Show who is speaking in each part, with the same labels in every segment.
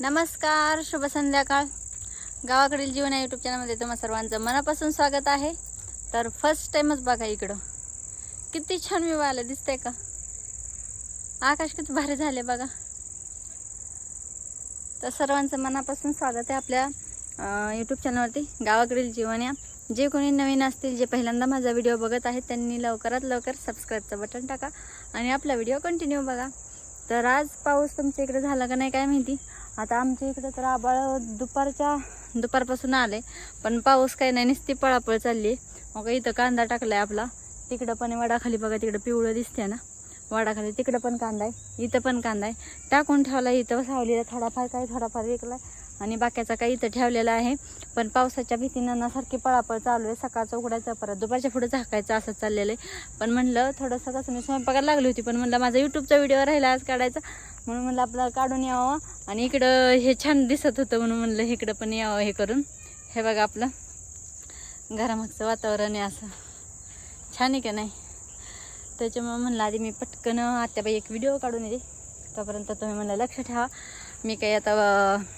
Speaker 1: नमस्कार शुभ संध्याकाळ. गावाकडील जीवन या यूट्यूब चॅनलमध्ये तुम्हा सर्वांचं मनापासून स्वागत आहे. तर फर्स्ट टाइमच बघा इकडं. किती छान व्यू आलं दिसतंय का? आकाश किती भारी झाले बघा. तर सर्वांचं मनापासून स्वागत आहे आपल्या यूट्यूब चॅनलवरती गावाकडील जीवन या. जे कोणी नवीन असतील जे पहिल्यांदा माझा व्हिडिओ बघत आहेत त्यांनी लवकरात लवकर सबस्क्राईबचं बटन टाका आणि आपला व्हिडिओ कंटिन्यू बघा. तर आज पाऊस तुमच्या इकडे झाला का नाही काय माहिती? आता आमच्या इकडे तर आबाळ दुपारच्या दुपारपासून आले पण पाऊस काही नाही नुसती पळापळ चालली मग इथं कांदा टाकलाय आपला. तिकडं पण आहे वडाखाली बघा तिकडं पिवळं दिसते ना. वडाखाली तिकडं पण कांदा आहे इथं पण कांदा आहे. टाकून ठेवला इथं सावलीला थोडाफार काही थोडाफार विकलाय. आणि बाकीचा काही इथं ठेवलेला आहे. पण पावसाच्या भीतीनं ना सारखी पळापळ चालू आहे. सकाळचं उघडायचं परत दुपारच्या पुढे झाकायचं असं चाललेलं आहे. पण म्हणलं थोडंसं कसं मी स्वयंपाकाला लागली होती पण म्हणलं माझा यूट्यूबचा व्हिडिओ राहिला आज काढायचा. म्हणून म्हणलं आपल्याला काढून यावं. आणि इकडं हे छान दिसत होतं म्हणून म्हणलं इकडं पण यावं हे करून. हे बघा आपलं घरामागचं वातावरण आहे असं. छान आहे का नाही? त्याच्यामुळे म्हणलं आधी मी पटकन आत्याबाई एक व्हिडिओ काढून येते. तोपर्यंत तुम्ही म्हणलं लक्ष ठेवा. मी काही आता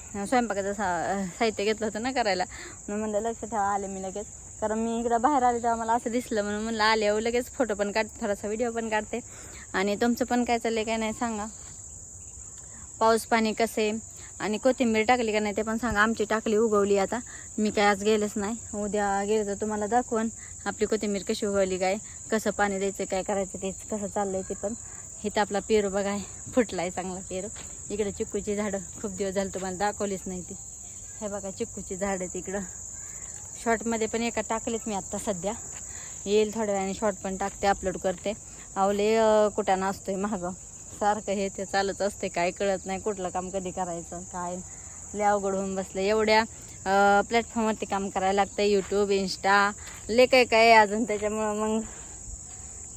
Speaker 1: स्वयंपाकाचं सा साहित्य घेतलं होतं ना करायला. म्हणून म्हणलं लक्ष ठेवा आले मी लगेच. कारण मी इकडं बाहेर आले तेव्हा मला असं दिसलं. म्हणून म्हणलं आले हो लगेच फोटो पण काढते थोडासा व्हिडिओ पण काढते. आणि तुमचं पण काय चाललं काय नाही सांगा. पाऊस पाणी कसे? आणि कोथिंबीर टाकली का नाही ते पण सांगा. आमची टाकली उगवली आता. मी काय आज गेलेच नाही. उद्या गेले तर तुम्हाला दाखवून. आपली कोथिंबीर कशी उगवली काय? कसं पाणी द्यायचं काय करायचं तेच कसं चाललं आहे ते पण. इथं आपला पेरू बघा आहे चांगला पेरू. इकडे चिक्कूची झाडं खूप दिवस झालं तुम्हाला दाखवलीच नाही ती. हे बघा चिक्कूची झाडं तिकडं शॉर्टमध्ये पण एका टाकलेत मी आत्ता सध्या. येईल थोड्या वेळाने शॉर्ट पण टाकते अपलोड करते. आवले कुठं असतोय मागं. सारखं हे ते चालूच असते काय कळत नाही कुठलं काम कधी करायचं काय. लय अवघड होऊन बसलं एवढ्या प्लॅटफॉर्मवरती काम करायला लागतं यूट्यूब इन्स्टा ले काय काय अजून त्याच्यामुळं मग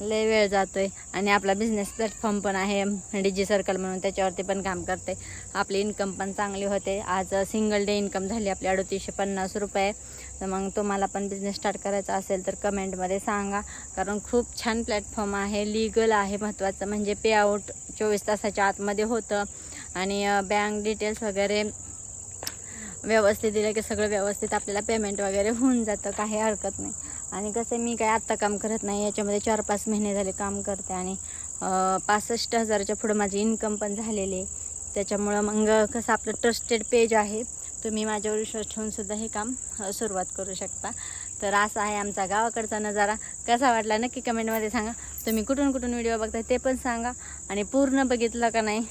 Speaker 1: लय वेळ जातोय. आणि आपला बिझनेस प्लॅटफॉर्म पण आहे. डी सर्कल म्हणून त्याच्यावरती पण काम करते आपली इन्कम पण चांगली होते. आज सिंगल डे इन्कम झाली. आपली अडतीसशे पन्नास रुपये. तर मग तुम्हाला पण बिझनेस स्टार्ट करायचा असेल तर कमेंटमध्ये सांगा. कारण खूप छान प्लॅटफॉर्म आहे. लिगल आहे महत्त्वाचं म्हणजे पे आऊट चोवीस तासाच्या आतमध्ये होतं. आणि बँक डिटेल्स वगैरे व्यवस्थित दिलं की सगळं व्यवस्थित आपल्याला पेमेंट वगैरे होऊन जातं. काही हरकत नाही. आणि कसं मी काय आत्ता काम करत नाही याच्यामध्ये चार पाच महिने झाले काम करते आणि पासष्ट हजाराच्या पुढं माझी इन्कम पण झालेली आहे. त्याच्यामुळं मग कसं आपलं ट्रस्टेड पेज आहे तुम्ही माझ्यावर विश्वास ठेवूनसुद्धा हे काम सुरुवात करू शकता. तर असा आहे आमचा गावाकडचा नजारा. कसा वाटला नक्की कमेंटमध्ये सांगा. तुम्ही कुठून कुठून व्हिडिओ बघताय ते पण सांगा. आणि पूर्ण बघितलं का नाही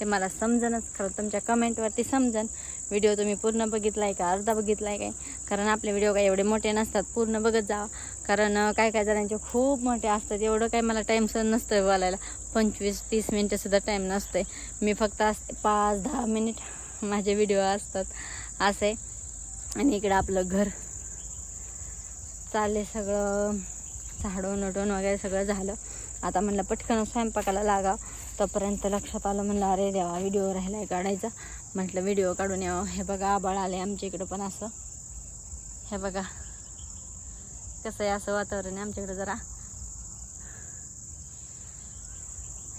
Speaker 1: ते मला समजणच खरं तुमच्या कमेंटवरती समजन. व्हिडिओ तुम्ही पूर्ण बघितला आहे का? अर्धा बघितला आहे काय? कारण आपले व्हिडिओ काय एवढे मोठे नसतात. पूर्ण बघत जा. कारण काय काय जणांचे खूप मोठे असतात. एवढं काय मला टाईम सण नसतं बोलायला. पंचवीस तीस मिनटंसुद्धा टाईम नसतोय. मी फक्त असते पाच दहा मिनिट माझे व्हिडिओ असतात. असे. आणि इकडं आपलं घर. चालले सगळं. झाडून उडून वगैरे सगळं झालं. आता म्हणलं पटकन स्वयंपाकाला लागा तोपर्यंत लक्षात आलं म्हणलं अरे देवा व्हिडिओ राहिलाय काढायचा. म्हटलं व्हिडिओ काढून यावं. हे बघा आबाळ आले आमच्या इकडं पण असं. हे बघा. कसं आहे असं वातावरण आहे आमच्याकडं जरा.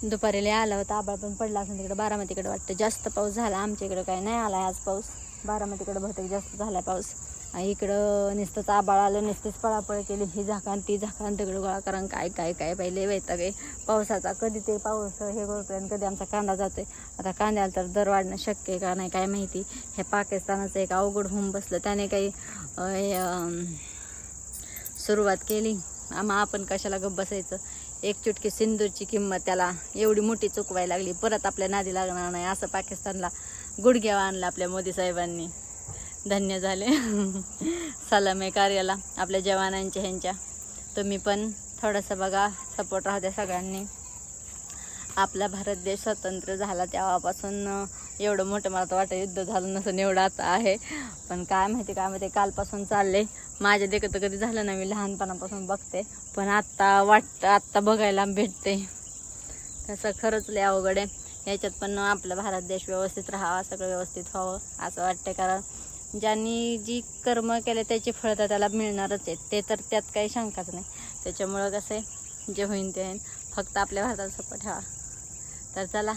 Speaker 1: दुपारी लय आला होता आबाळ पण पडला असं तिकडे बारामतीकडे वाटतं. जास्त पाऊस झाला आमच्या इकडं काही नाही आला आज पाऊस. बारामतीकडे बहुतेक जास्त झाला पाऊस. इकडं नुसतंच आबाळ आलं नुसतीच पळापळ केली ही झाकण ती झाकण दगड गोळा कारण काय काय काय पहिले वैताग काही पावसाचा कधी ते पाऊस हे करतोय आणि कधी आमचा कांदा जातोय. आता कांद्याला तर दर वाढणं शक्य आहे का नाही काय माहिती. हे पाकिस्तानाचं एक अवघड होऊन बसलं. त्याने काही सुरुवात केली. आम्हा आपण कशाला गप बसायचं? एक चुटकी सिंदूरची किंमत त्याला एवढी मोठी चुकवायला लागली. परत आपल्या नादी लागणार नाही असं पाकिस्तानला गुडघ्यावा आणलं आपल्या मोदी साहेबांनी. धन्य झाले. सलाम आहे कार्याला आपल्या जवानांच्या ह्यांच्या. तुम्ही पण थोडंसं बघा सपोर्ट राहते सगळ्यांनी. आपला भारत देश स्वतंत्र झाला तेव्हापासून एवढं मोठं मला तर वाटतं युद्ध झालं नसून एवढं आता आहे. पण काय माहिती काय माहिती कालपासून चालले माझ्या देखत कधी झालं ना मी लहानपणापासून बघते. पण आत्ता वाटतं आत्ता बघायला भेटते तसं खरंच लय अवघड आहे. याच्यात पण आपला भारत देश व्यवस्थित राहावा सगळं व्यवस्थित व्हावं असं वाटतं कारण ज्यांनी जी कर्म केले त्याची फळं तर त्याला मिळणारच आहेत. ते तर त्यात काही शंकाच नाही. त्याच्यामुळं कसं आहे जे होईन ते फक्त आपल्या भारताला सपोर्ट ठेवा. तर चला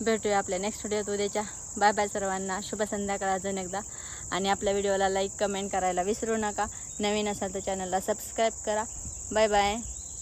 Speaker 1: भेटूया आपल्या नेक्स्ट व्हिडिओत उद्याच्या. बाय बाय सर्वांना. शुभ संध्याकाळ अजून एकदा. आणि आपल्या व्हिडिओला लाईक कमेंट करायला विसरू नका. नवीन असाल तर चॅनलला सबस्क्राईब करा. Bye bye